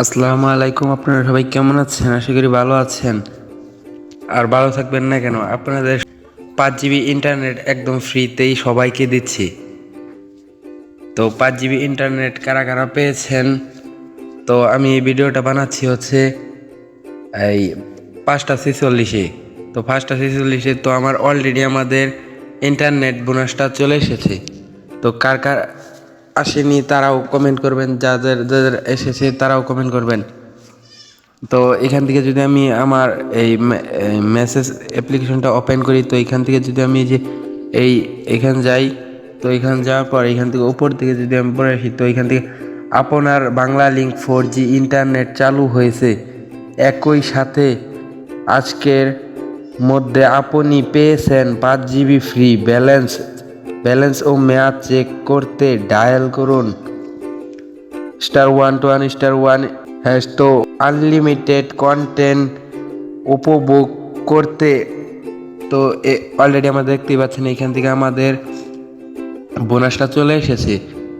আসসালামু আলাইকুম আপনারা সবাই কেমন আছেন? আশা করি ভালো আছেন। আর ভালো থাকবেন না কেন? আপনাদের পাঁচ জিবি ইন্টারনেট একদম ফ্রিতেই সবাইকে দিচ্ছি। তো পাঁচ জিবি ইন্টারনেট কারা কারা পেয়েছেন? তো আমি এই ভিডিওটা বানাচ্ছি হচ্ছে এই পাঁচটা ছেচল্লিশে। তো পাঁচটা ছেচল্লিশে তো আমার অলরেডি আমাদের ইন্টারনেট বোনাসটা চলে এসেছে। তো কার কার আসেনি, তারাও কমেন্ট করবেন, যাদের যাদের এসেছে তারাও কমেন্ট করবেন। তো এখান থেকে যদি আমি আমার এই মেসেজ অ্যাপ্লিকেশনটা ওপেন করি, তো এখান থেকে যদি আমি যে এই, এখান যাই, তো এখান যাওয়ার পর এখান থেকে উপর থেকে যদি আমি পরে আসি, তো এখান থেকে আপনার Banglalink four G internet চালু হয়েছে। একই সাথে আজকের মধ্যে আপনি পেয়েছেন পাঁচ জিবি ফ্রি ব্যালেন্স ব্যালেন্স ও মেয়াদ চেক করতে ডায়াল করুন। Star one two one, star one hash তো আনলিমিটেড কন্টেন্ট উপভোগ করতে। তো এ অলরেডি আমরা দেখতেই পাচ্ছেন এখান থেকে আমাদের বোনাসটা চলে এসেছে।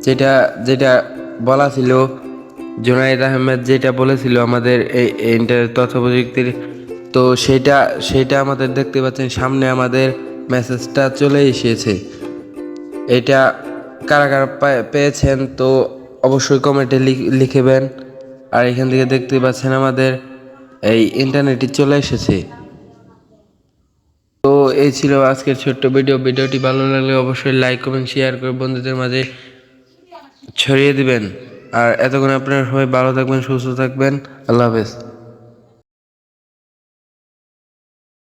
যেটা যেটা বলা ছিল, জুনাইদ আহমেদ যেটা বলেছিল আমাদের এই ইন্টার তথ্য প্রযুক্তির তো সেটা সেটা আমাদের দেখতে পাচ্ছেন, সামনে আমাদের মেসেজটা চলে এসেছে। এটা কারা কারা পেয়েছেন, তো অবশ্যই কমেন্টে লিখেবেন। আর এখান থেকে দেখতে পাচ্ছেন আমাদের এই ইন্টারনেটটি চলে এসেছে। তো এই ছিল আজকের ছোট্ট ভিডিও। ভিডিওটি ভালো লাগলে অবশ্যই লাইক, কমেন্ট, শেয়ার করে বন্ধুদের মাঝে ছড়িয়ে দিবেন। আর এতক্ষণ আপনারা সবাই ভালো থাকবেন, সুস্থ থাকবেন। আল্লাহ হাফেজ।